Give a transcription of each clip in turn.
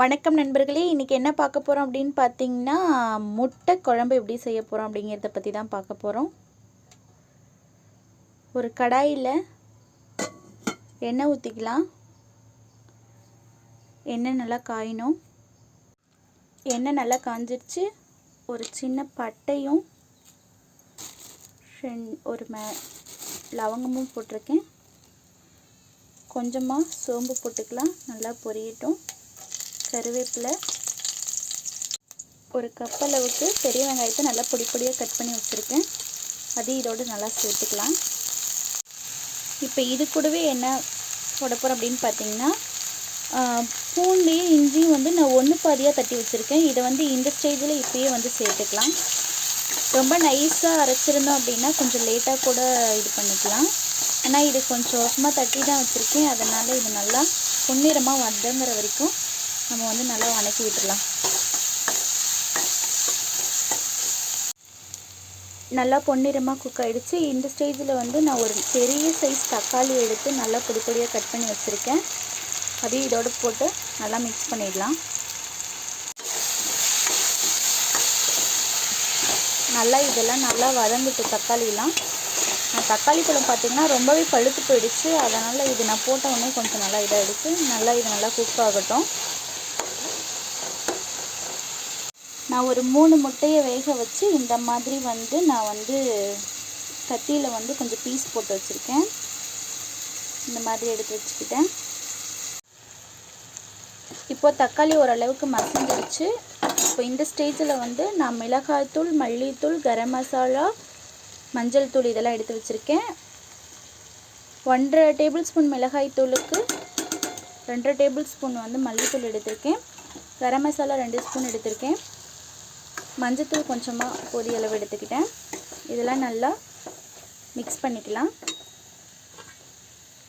வணக்கம் நண்பர்களே இன்றைக்கி என்ன பார்க்க போகிறோம் அப்படின்னு பார்த்தீங்கன்னா முட்டை குழம்பு எப்படி செய்ய போகிறோம் அப்படிங்கிறத பற்றி தான் பார்க்க போகிறோம் ஒரு கடாயில் எண்ணெய் ஊற்றிக்கலாம் எண்ணெய் நல்லா காயணும். எண்ணெய் நல்லா காஞ்சிருச்சு. ஒரு சின்ன பட்டையும் ஒரு மே லவங்கமும் போட்டிருக்கேன். கொஞ்சமாக சோம்பு போட்டுக்கலாம். நல்லா பொரியட்டும். கருவேப்பிலை ஒரு கப் அளவுக்கு பெரிய வெங்காயத்தை நல்லா பொடி பொடியாக கட் பண்ணி வச்சுருக்கேன். அது இதோடு நல்லா சேர்த்துக்கலாம். இப்போ இது கூடவே என்ன போடப்போகிறோம் அப்படின்னு பார்த்தீங்கன்னா பூண்டையும் இஞ்சியும் வந்து நான் ஒன்று பாதியாக தட்டி வச்சுருக்கேன். இதை வந்து இந்த ஸ்டேஜில் இப்போயே வந்து சேர்த்துக்கலாம். ரொம்ப நைஸாக அரைச்சிருந்தோம் அப்படின்னா கொஞ்சம் லேட்டாக கூட இது பண்ணிக்கலாம். ஆனால் இது கொஞ்சம் சும்மா தட்டி தான் வச்சுருக்கேன். அதனால் இது நல்லா பொன்னிறமாக வதங்குற வரைக்கும் நம்ம வந்து நல்லா வணக்கி விட்டுடலாம் நல்லா பொன்னிறமாக குக் ஆகிடுச்சு இந்த ஸ்டேஜில் வந்து நான் ஒரு பெரிய சைஸ் தக்காளி எடுத்து நல்லா பொடி பொடியாக கட் பண்ணி வச்சுருக்கேன். அதையும் இதோடு போட்டு நல்லா மிக்ஸ் பண்ணிடலாம். நல்லா இதெல்லாம் நல்லா வதங்கிட்டு தக்காளிலாம். தக்காளி பழம் பார்த்திங்கன்னா ரொம்பவே பழுத்து போயிடுச்சு. அதனால் இது நான் போட்ட உடனே கொஞ்சம் நல்லா இதாகிடுச்சு நல்லா இது நல்லா குக் ஆகட்டும். நான் ஒரு மூணு முட்டையை வேக வச்சு இந்த மாதிரி வந்து நான் வந்து கத்தியில் வந்து கொஞ்சம் பீஸ் போட்டு வச்சுருக்கேன். இந்த மாதிரி எடுத்து வச்சுக்கிட்டேன். இப்போது தக்காளி ஓரளவுக்கு மசிஞ்சிருச்சு. இப்போ இந்த ஸ்டேஜில் வந்து நான் மிளகாய்த்தூள் மல்லித்தூள் கரம் மசாலா மஞ்சள் தூள் இதெல்லாம் எடுத்து வச்சுருக்கேன். ஒன்றரை டேபிள் ஸ்பூன் மிளகாய் தூளுக்கு ரெண்டரை டேபிள் ஸ்பூன் வந்து மல்லித்தூள் எடுத்திருக்கேன். கரம் மசாலா ரெண்டு ஸ்பூன் எடுத்திருக்கேன். மஞ்சத்தூள் கொஞ்சமாக பொதி அளவு எடுத்துக்கிட்டேன். இதெல்லாம் நல்லா மிக்ஸ் பண்ணிக்கலாம்.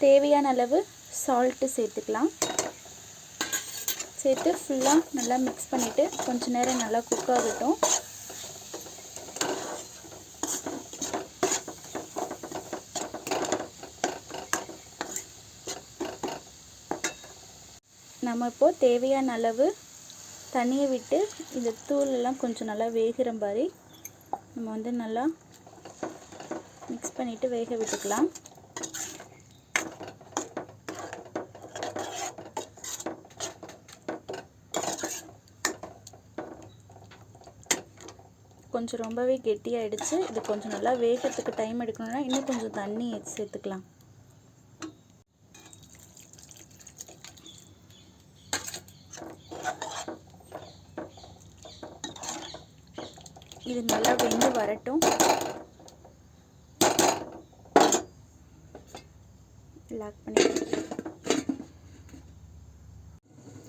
தேவையான அளவு சால்ட்டு சேர்த்துக்கலாம். சேர்த்து ஃபுல்லாக நல்லா மிக்ஸ் பண்ணிவிட்டு கொஞ்ச நேரம் நல்லா குக் ஆகட்டும். நம்ம இப்போது தேவையான அளவு தண்ணியை விட்டு இந்த தூளெல்லாம் கொஞ்சம் நல்லா வேகிற மாதிரி நம்ம வந்து நல்லா மிக்ஸ் பண்ணிவிட்டு வேக விட்டுக்கலாம். கொஞ்சம் ரொம்பவே கெட்டியாகிடுச்சு இது கொஞ்சம் நல்லா வேகிறதுக்கு டைம் எடுக்கணும்னா இன்னும் கொஞ்சம் தண்ணி சேர்த்துக்கலாம். இது நல்லா வெந்து வரட்டும். லாக் பண்ணி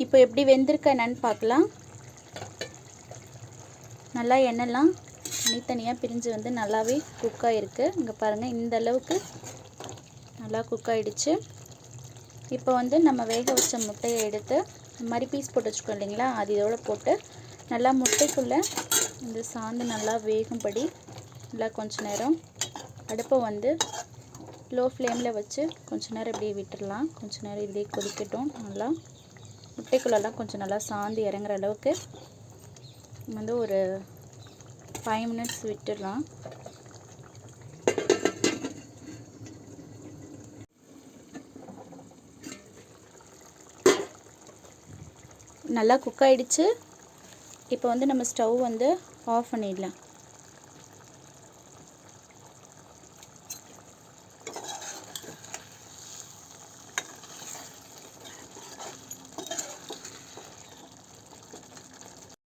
இப்போ எப்படி வெந்திருக்க என்னன்னு பார்க்கலாம். நல்லா எண்ணெய்லாம் தனித்தனியாக பிரிஞ்சு வந்து நல்லாவே குக் ஆகிருக்கு இங்கே பாருங்கள் இந்த அளவுக்கு நல்லா குக் ஆகிடுச்சு இப்போ வந்து நம்ம வேக வச்ச முட்டையை எடுத்து இந்த மாதிரி பீஸ் போட்டு வச்சுக்கோம் இல்லைங்களா? அது இதோடு போட்டு நல்லா முட்டைக்குள்ளே இந்த சாந்து நல்லா வேகும்படி நல்லா கொஞ்ச நேரம் அடுப்பை வந்து லோ ஃப்ளேமில் வச்சு கொஞ்ச நேரம் இப்படியே விட்டுடலாம் கொஞ்ச நேரம் இப்படியே கொதிக்கட்டும். நல்லா முட்டைக்குள்ளெல்லாம் கொஞ்சம் நல்லா சாந்து இறங்குற அளவுக்கு வந்து ஒரு ஃபைவ் மினிட்ஸ் விட்டுடலாம் நல்லா குக் ஆகிடுச்சு இப்போ வந்து நம்ம ஸ்டவ் வந்து ஆஃப் பண்ணிடலாம்.